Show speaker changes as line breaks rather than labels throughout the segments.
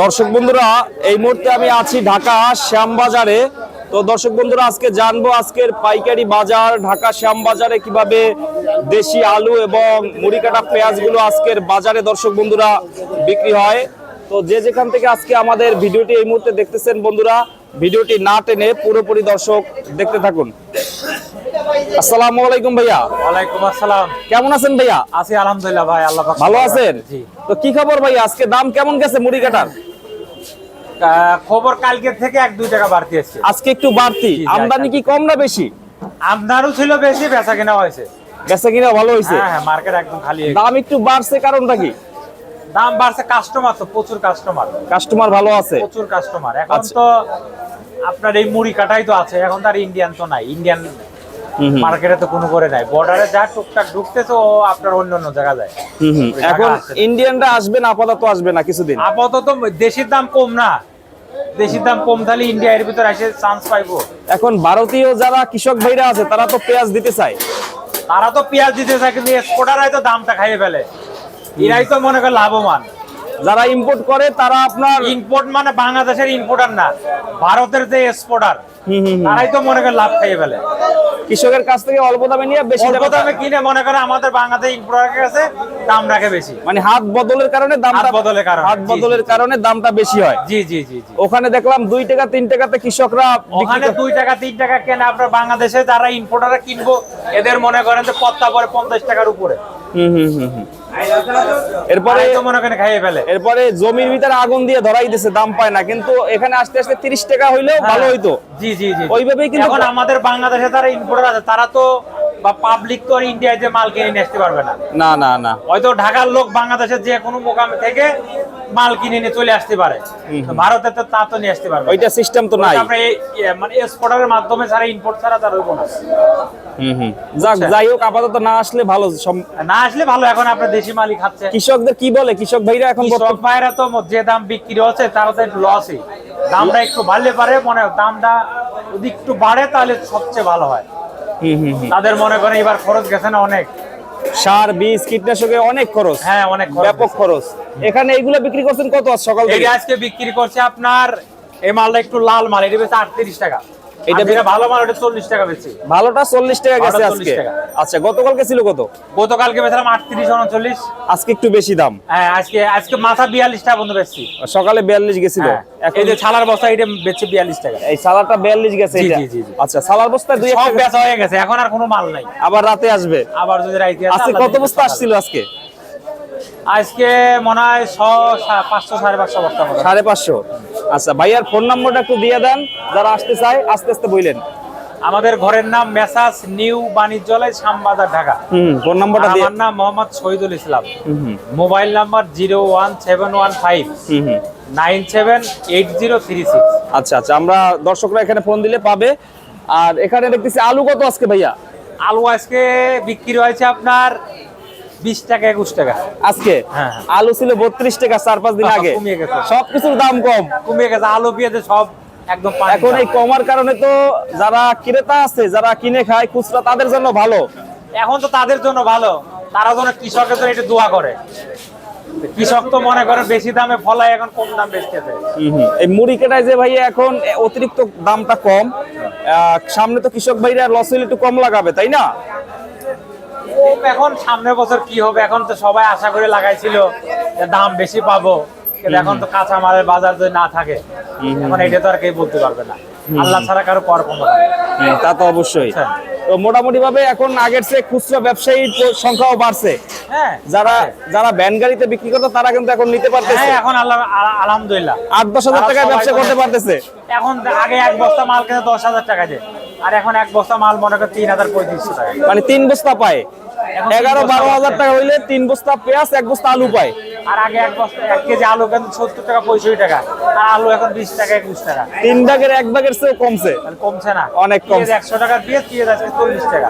দর্শক বন্ধুরা, এই মুহূর্তে আমি আছি ঢাকা শ্যামবাজারে। তো দর্শক বন্ধুরা, আজকে জানব আজকের পাইকারি বাজার, ঢাকা শ্যামবাজারে কীভাবে দেশি আলু এবং মুড়ি কাটা পেঁয়াজগুলো আজকের বাজারে দর্শক বন্ধুরা বিক্রি হয়। তো যে যেখান থেকে আজকে আমাদের ভিডিওটি এই মুহূর্তে দেখতেছেন বন্ধুরা ভিডিওটি না টেনে পুরোপুরি দর্শক দেখতে থাকুন। আসসালামু আলাইকুম ভাইয়া।
ওয়ালাইকুম আসসালাম।
কেমন আছেন ভাইয়া?
আছি আলহামদুলিল্লাহ ভাই আল্লাহ পাক
ভালো আছেন? তো কি খবর ভাইয়া? আজকে দাম কেমন গেছে মুড়ি কাটার?
খবর কালকে থেকে এক দুই টাকা বাড়তি এসছে
আজকে একটু বাড়তি। আমদানি কি কম না বেশি?
আমদারও ছিল বেশি বেচা কেনা হয়েছে।
বেচা কিনা ভালো হয়েছে।
হ্যাঁ হ্যাঁ মার্কেট একদম খালি
দাম একটু বাড়ছে কারণটা কি?
দাম বাড়ছে কাস্টমার তো প্রচুর কাস্টমার
কাস্টমার ভালো আছে।
প্রচুর কাস্টমার এখন
আচ্ছা।
তো আপনার এই মুড়ি কাটাই তো আছে এখন তার ইন্ডিয়ান তো নাই। ইন্ডিয়ান মার্কেটে তো কোনো করে নাই। বর্ডারে যা টুকটাক ঢুকতেছে ও আপনার অন্য অন্য জায়গা যায়।
এখন ইন্ডিয়ানরা আসবে না আপাতত আসবে না কিছুদিন?
আপাতত দেশির দাম কম না। দেশির দাম কম তাহলে ইন্ডিয়া এর ভিতরে এসে চান্স পাইবো।
এখন ভারতীয় যারা কৃষক ভাইরা আছে তারা তো পেঁয়াজ দিতে চায়।
তারা তো পেঁয়াজ দিতে চায় কিন্তু এক্সপোর্টাররাই তো দামটা খাইয়ে ফেলে। এরাই তো মনে করে লাভবান।
যারা ইম্পোর্ট করে তারা আপনার
ইম্পোর্ট মানে বাংলাদেশের ইম্পোর্টার না ভারতের যে এক্সপোর্টার। তারাই তো মনে করে লাভ খাইয়ে ফেলে।
কৃষকের কাছ থেকে অল্প দামে নিয়ে বেশি
অল্প
দামে
দামে কিনে মনে করে আমাদের বাংলাদেশ ইম্পোর্টারের কাছে দাম রাখে বেশি।
মানে হাত বদলের কারণে দামটা
হাত বদলের কারণে,
হাত বদলের কারণে দামটা বেশি হয়।
জি জি জি
ওখানে দেখলাম দুই টাকা তিন টাকাতে কৃষকরা
ওখানে দুই টাকা তিন টাকা কেনে আপনার বাংলাদেশে যারা ইম্পোর্টাররা কিনবো এদের মনে করেন যে পত্তা পরে পঞ্চাশ টাকার উপরে।
এরপরে এরপরে জমির ভিতরে আগুন দিয়ে ধরাই দিছে দাম পায় না। কিন্তু এখানে আস্তে আস্তে তিরিশ টাকা হইলেও ভালো হইতো।
জি জি জি।
ওইভাবেই কিন্তু-
এখন আমাদের বাংলাদেশে যারা ইম্পোর্টার আছে তারা তো বা পাবলিক তো ইন্ডিয়ায় যে মাল কিনে নিয়ে আসতে পারবে না।
না না না।
হয়তো ঢাকার লোক বাংলাদেশের যে কোনো মোকামে থেকে মাল কিনে নিয়ে চলে আসতে পারে। ভারতে তো তা তো নিয়ে আসতে পারবে
ওইটা সিস্টেম তো নাই।
আমরা মানে এক্সপোর্টারের মাধ্যমে ছাড়া ইম্পোর্ট ছাড়া তার হইব না
হুম হুম। যাক
আচ্ছা।
যাই হোক আপাতত না আসলে ভালো
না আসলে ভালো এখন আপনার দেশি মালই খাচ্ছে
কৃষকদের কি বলে? কৃষক ভাইরা এখন
কৃষক ভাইরা তো যে দাম বিক্রি হচ্ছে তারা তো লসই দামটা একটু বাড়লে পারে মনে হয় দামটা যদি একটু বাড়ে তাহলে সবচেয়ে ভালো হয়।
হুম হুম হুম।
তাদের মনে করেন এবার খরচ গেছে না অনেক।
সার বীজ কীটনাশকের অনেক খরচ।
হ্যাঁ অনেক
ব্যাপক খরচ। এখানে এইগুলো বিক্রি করছেন কত আজ সকাল থেকে?
আজকে বিক্রি করছে আপনার এই মালটা একটু লাল মাল এটা বেশ আটত্রিশ টাকা।
এটা
যেটা ভালো মাল ওটা চল্লিশ টাকা বেশি।
ভালোটা চল্লিশ টাকা গেছে আজকে। আচ্ছা গতকালকে ছিল কত?
গতকালকে বেছিলাম আটত্রিশ উনচল্লিশ।
আজকে একটু বেশি দাম।
হ্যাঁ আজকে আজকে মাথা বিয়াল্লিশ টাকা বন্ধু বেচছি।
সকালে বিয়াল্লিশ গেছিল।
হ্যাঁ,
এখন
এই যে ছালার বস্তা এটা বেচছে বিয়াল্লিশ টাকা।
এই সালাটা বিয়াল্লিশ গেছে এটা।
জি, জি।
আচ্ছা সালার বস্তা দুই
সব বেচা হয়ে গেছে এখন আর কোনো মাল নাই।
আবার রাতে আসবে।
আবার যদি রাইতে আসে,
আজকে কত বস্তা আসছিল আজকে?
আজকে মনে হয় ছ সা- পাঁচশো সাড়ে পাঁচশো বস্তা মতো
সাড়ে পাঁচশো। আচ্ছা ভাইয়ার ফোন নম্বরটা একটু দিয়ে দেন যারা আসতে চায় আস্তে আস্তে বইলেন।
আমাদের ঘরের নাম মেসাস নিউ বাণিজ্যালয় শ্যামবাজার ঢাকা।
হুম ফোন নম্বরটা
আমার নাম Mohammad Shahidul Islam. Mobile number zero one seven one five. Nine seven eight zero three six.
আচ্ছা আচ্ছা আমরা দর্শকরা এখানে ফোন দিলে পাবে। আর এখানে দেখতেছি আলু কত আজকে ভাইয়া?
আলু আজকে বিক্রি হয়েছে আপনার বিশ টাকা একুশ টাকা।
আজকে?
হ্যাঁ।
আলু ছিল বত্রিশ টাকা চার পাঁচ দিন আগে।
কমিয়ে গেছে।
সবকিছুর দাম কম।
কমে গেছে আলু পেঁয়াজে সব একদম
এখন এই কমার কারণে তো যারা ক্রেতা আছে যারা কিনে খায় খুচরা তাদের জন্য ভালো।
এখন তো তাদের জন্য ভালো। তারা যেন কৃষকের জন্য এটা দোয়া করে। কৃষক তো মনে করে বেশি দামে ফলায় এখন কম দাম বেচতেছে
এই মুড়ি কেটায় যে ভাই এখন অতিরিক্ত দামটা কম সামনে তো কৃষক ভাইরা লস হইলে একটু কম লাগাবে তাই না?
এখন সামনের বছর কি হবে? এখন তো সবাই আশা করে লাগাইছিল যে দাম বেশি পাবো। কিন্তু এখন তো কাঁচা মালের বাজার যদি না থাকে এখন এটা তো আর কেউ বলতে পারবে না। আল্লাহ ছাড়া কারও কর ক্ষমতা
তা তো অবশ্যই।
আচ্ছা।
তো মোটামুটি ভাবে এখন আগের চেয়ে খুচরা ব্যবসায়ীর সংখ্যাও বাড়ছে।
হ্যাঁ।
যারা যারা ভ্যান গাড়িতে বিক্রি করতো তারা কিন্তু এখন নিতে পারতেছে।
হ্যাঁ এখন আল্লাহ আলহামদুলিল্লাহ।
আট দশ হাজার টাকায় ব্যবসা করতে পারতেছে।
এখন আগে এক বস্তা মাল কিনে দশ হাজার টাকা দিয়ে। আর এখন এক বস্তা মাল মনে করে তিন হাজার পঁয়ত্রিশশো টাকা।
মানে তিন বস্তা পায়। এগারো বারো হাজার টাকা হইলে তিন বস্তা পেঁয়াজ এক বস্তা আলু পায়।
আর আগে এক বস্তা এক কেজি আলু কিন্তু সত্তর টাকা পঁয়ষট্টি টাকা। আর আলু এখন বিশ টাকা একুশ টাকা।
তিন ভাগের এক ভাগের চেয়েও কমছে।
কমছে না।
অনেক কমছে।
একশো টাকার পেঁয়াজ পেঁয়াজ আছে চল্লিশ টাকা।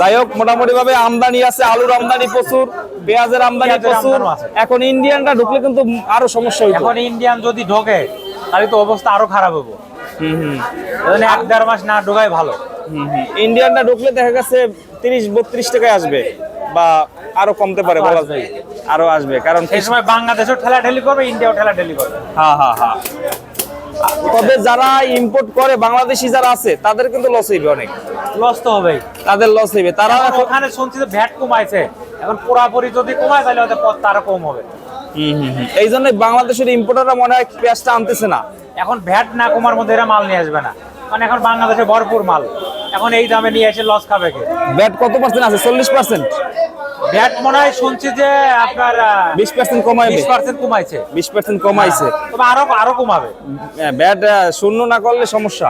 যাই হোক মোটামুটি ভাবে আমদানি আছে আলুর আমদানি প্রচুর পেঁয়াজের আমদানি প্রচুর। এখন ইন্ডিয়ানটা ঢুকলে কিন্তু আরও সমস্যা হইতো।
এখন ইন্ডিয়ান যদি ঢোকে তাহলে তো অবস্থা আরও খারাপ হব।
হুম, হুম,
এক দেড় মাস না ঢোকাই ভালো।
ইন্ডিয়ানরা ঢুকলে দেখা গেছে তিরিশ বত্রিশ টাকায় আসবে বা আরও কমতে পারে বলা যায়। আরও আসবে কারণ
সেই সময় বাংলাদেশও ঠেলা ঠেলি করবে ইন্ডিয়াও ঠেলা ঠেলি করবে।
হ্যাঁ হ্যাঁ হ্যাঁ। তবে যারা ইম্পোর্ট করে বাংলাদেশি যারা আছে তাদের কিন্তু লস হইবে অনেক।
লস তো হবেই।
তাদের লস হইবে। তারা
ওখানে শুনছি যে ভ্যাট কমাইছে। এখন পুরাপুরি যদি কমায় তাহলে ওদের পথ তারা কম হবে।
এই জন্য বাংলাদেশের ইম্পোর্টাররা মনে হয় পেঁয়াজটা আনতেছে না।
এখন ভ্যাট না কমার মধ্যে এরা মাল নিয়ে আসবে না। কারণ এখন বাংলাদেশে ভরপুর মাল। এখন এই দামে নিয়ে এসে লস খাবে কে?
ব্যাট কত পার্সেন্ট আছে? চল্লিশ পার্সেন্ট
ভ্যাট মনে হয় শুনছি যে আপনার
বিশ পার্সেন্ট কমাইবে।
বিশ পার্সেন্ট কমাইছে।
বিশ পার্সেন্ট কমাইছে।
তবে আরও আরও কমাবে।
ব্যাট শূন্য না করলে সমস্যা।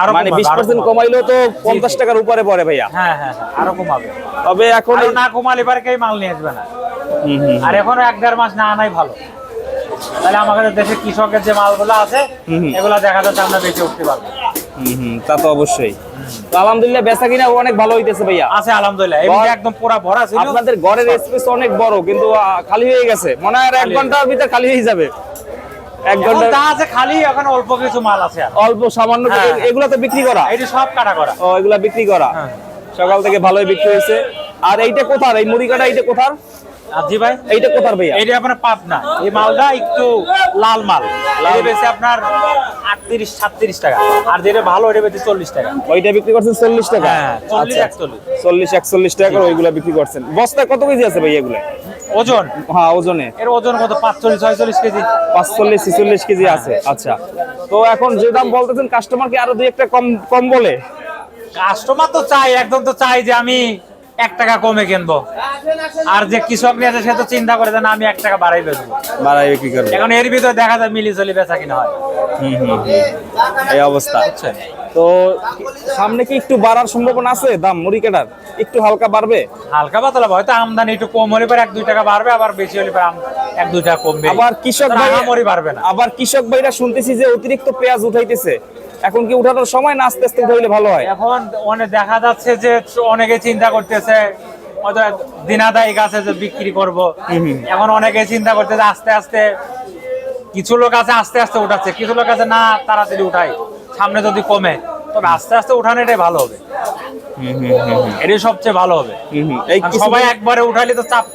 আরও
মানে বিশ পার্সেন্ট কমাইলেও তো পঞ্চাশ টাকার উপরে পড়ে ভাইয়া।
হ্যাঁ হ্যাঁ হ্যাঁ, আরও কমাবে।
তবে এখন
না কমালে এবার কেউ মাল নিয়ে আসবে না। আর এখনও এক দেড় মাস না আনাই ভালো। তাহলে আমাদের দেশে কৃষকের যে মালগুলো আছে। এগুলো দেখা যাচ্ছে আমরা বেঁচে উঠতে পারব।
হুম, হুম, তা তো অবশ্যই। তো আলহামদুলিল্লাহ বেচা কিনা অনেক ভালো হইতেছে ভাইয়া।
আছে আলহামদুলিল্লাহ। এমনি একদম পুরা ভরা ছিল।
আপনাদের ঘরের স্পেস অনেক বড় কিন্তু খালি হয়ে গেছে। মনে হয় এক ঘণ্টার ভিতরে খালি হয়ে যাবে। এক ঘণ্টা
যা আছে খালি এখন অল্প কিছু মাল আছে আর।
অল্প সামান্য
হ্যাঁ।
এগুলো তো বিক্রি করা?
এটি সব কাটা করা।
ও এগুলা বিক্রি করা।
হ্যাঁ।
সকাল থেকে ভালোই বিক্রি হয়েছে। আর এইটা কোথার? এই মুড়ি কাটা এইটা কোথার?
জি ভাই
এইটা কোথার ভাইয়া?
এইটা আপনার পাবনা। এই মালটা একটু লাল মাল। লাল বেশি আপনার আটত্রিশ সাতত্রিশ টাকা। আর যেটা ভালো এটা বেশি চল্লিশ টাকা।
ওইটা বিক্রি করছেন চল্লিশ টাকা?
হ্যাঁ, 40,
আচ্ছা।
41
চল্লিশ একচল্লিশ টাকা ওইগুলা বিক্রি করছেন। বস্তায় কত কেজি আছে ভাই এগুলা?
ওজন?
হ্যাঁ ওজনে।
এর ওজন কত? পাঁচচল্লিশ ছয়চল্লিশ কেজি।
পাঁচচল্লিশ ছিচল্লিশ কেজি আছে। আচ্ছা। তো এখন যে দাম বলতেছেন কাস্টমার কি আরও দুই একটা কম কম বলে?
কাস্টমার তো চাই একদম তো চাই যে আমি এক টাকা কমে কিনবো। আর যে কৃষক নিয়ে আছে সে তো চিন্তা করে যে না আমি এক টাকা বাড়াই বেচবো।
বাড়াই বিক্রি করবে?
এখন এর ভিতরে দেখা যায় মিলি চলি বেচা কিনা হয়।
হুম, হুম, হুম। এই অবস্থা।
বুঝছেন?
তো সামনে কি একটু বাড়ার সম্ভাবনা আছে? দাম মুড়ি কাটার একটু হালকা বাড়বে?
হালকা পাতলা হয়তো আমদানি একটু কম হলে পরে এক দুই টাকা বাড়বে আবার বেশি হলে পরে এক দুই টাকা কমবে।
আবার কৃষক ভাই
বাড়বে না।
আবার কৃষক ভাইরা শুনতেছি যে অতিরিক্ত পেঁয়াজ উঠাইতেছে। এখন কি উঠানোর সময় না আস্তে আস্তে উঠাইলে ভালো হয়?
এখন অনেক দেখা যাচ্ছে যে অনেকে চিন্তা করতেছে হয়তো দিনাদায়ী গাছে যে বিক্রি করব। এখন অনেকে চিন্তা করতেছে আস্তে আস্তে কিছু লোক আছে আস্তে আস্তে উঠাচ্ছে কিছু লোক আছে না তাড়াতাড়ি উঠাই সামনে যদি কমে তবে আস্তে আস্তে উঠানো এটাই ভালো হবে। এটাই সবচেয়ে ভালো হবে। সবাই একবারে উঠাইলে তো চাপ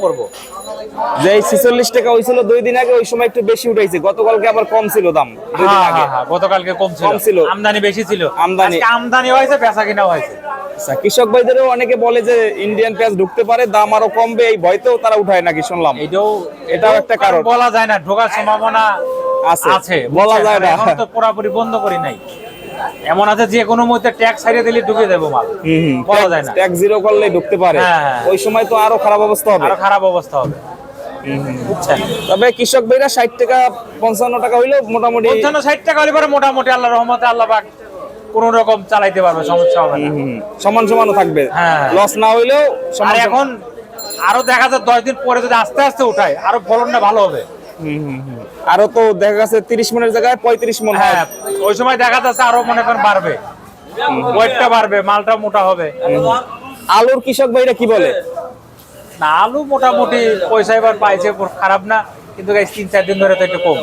যে ছিচল্লিশ টাকা হয়েছিল দুই দিন আগে ওই সময় একটু বেশি উঠাইছে। গতকালকে আবার কম ছিল দাম দুই দিন
হ্যাঁ,
আগে।
হ্যাঁ, হ্যাঁ, গতকালকে কম ছিল।
কম ছিল।
আমদানি বেশি ছিল।
আমদানি।
আমদানি হয়েছে বেচা কিনা হয়েছে।
আচ্ছা, কৃষক ভাইদেরও অনেকে বলে যে ইন্ডিয়ান পেঁয়াজ ঢুকতে পারে দাম আরও কমবে এই ভয়তেও তারা উঠায় নাকি শুনলাম।
এটাও
এটাও একটা কারণ।
বলা যায় না ঢোকার সম্ভাবনা
আছে।
আছে
বলা যায় না।
এখন তো পুরোপুরি বন্ধ করি নাই। এমন আছে যে কোনো মুহূর্তে ট্যাক্স ছাড়িয়ে দিলে ঢুকে দেবো মাল। বলা যায় না।
ট্যাক্স জিরো করলে ঢুকতে পারে।
হ্যাঁ, হ্যাঁ।
ওই সময় তো আরও খারাপ অবস্থা হবে।
আরও খারাপ অবস্থা হবে।
তবে কৃষক ভাইরা ষাট টাকা পঞ্চান্ন টাকা হইলেও মোটামুটি
পঞ্চান্ন ষাট টাকা হলে পরে মোটামুটি আল্লাহ রহমতে আল্লাহ পাক কোন রকম চালাইতে পারবে সমস্যা হবে না।
সমান সমানও থাকবে।
হ্যাঁ।
লস না হইলেও
আর এখন আরও দেখা যায় দশ দিন পরে যদি আস্তে আস্তে উঠায় আরও ফলনটা ভালো হবে।
আরও তো দেখা গেছে তিরিশ মনের জায়গায় পঁয়ত্রিশ মন হ্যাঁ।
ওই সময় দেখা যাচ্ছে আরও মনে করেন বাড়বে। ওয়েটটা বাড়বে মালটা মোটা হবে।
আলুর কৃষক ভাইরা কি বলে?
না আলু মোটামুটি পয়সা এবার পাইছে খারাপ না। কিন্তু তিন চার দিন ধরে তো একটু কম।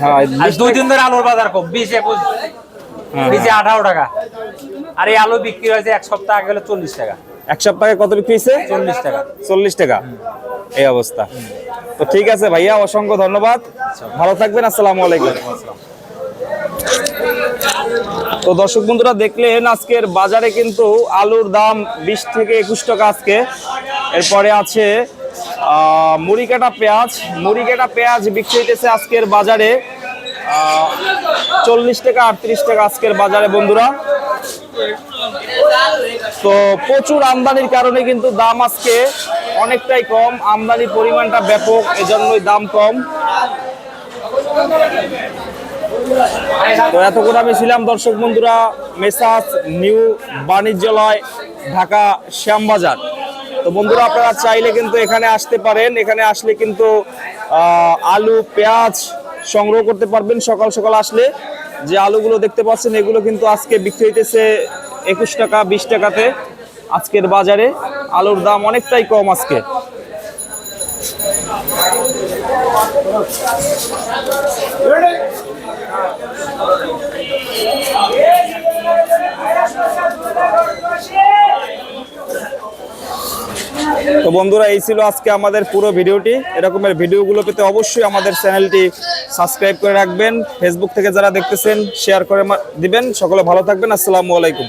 হ্যাঁ
দুই দিন ধরে আলুর বাজার কম বিশ একুশ
হ্যাঁ,
বিশে আঠারো টাকা। আর এই আলু বিক্রি হয়েছে এক সপ্তাহ আগে হলো চল্লিশ টাকা।
এক সপ্তাহে কত বিক্রি হয়েছে?
চল্লিশ টাকা।
চল্লিশ টাকা। এই অবস্থা। তো ঠিক আছে ভাইয়া, অসংখ্য ধন্যবাদ। ভালো থাকবেন, আসসালামু আলাইকুম। তো দর্শক বন্ধুরা, দেখলেন আজকের বাজারে কিন্তু আলুর দাম বিশ থেকে একুশ টাকা আজকে। এরপরে আছে মুড়ি কাটা পেঁয়াজ। মুড়ি কাটা পেঁয়াজ বিক্রি হইতেছে আজকের বাজারে চল্লিশ টাকা আটত্রিশ টাকা আজকের বাজারে বন্ধুরা। তো প্রচুর আমদানির কারণে কিন্তু দাম আজকে অনেকটাই কম। আমদানির পরিমাণটা ব্যাপক, এজন্যই দাম কম। তো এতক্ষণ আমি ছিলাম, দর্শক বন্ধুরা, মেসাজ নিউ বাণিজ্যালয়, ঢাকা শ্যামবাজার। তো বন্ধুরা, আপনারা চাইলে কিন্তু এখানে আসতে পারেন। এখানে আসলে কিন্তু আলু, পেঁয়াজ সংগ্রহ করতে পারবেন সকাল সকাল আসলে। যে আলুগুলো দেখতে পাচ্ছেন, এগুলো কিন্তু আজকে বিক্রি হইতেছে একুশ টাকা, বিশ টাকাতে আজকের বাজারে। আলুর দাম অনেকটাই কম আজকে। তো বন্ধুরা, এই ছিল আজকে আমাদের পুরো ভিডিওটি। এরকমের ভিডিওগুলো পেতে অবশ্যই আমাদের চ্যানেলটি সাবস্ক্রাইব করে রাখবেন। ফেসবুক থেকে যারা দেখতেছেন শেয়ার করে দিবেন। সকলে ভালো থাকবেন। আসসালামু আলাইকুম।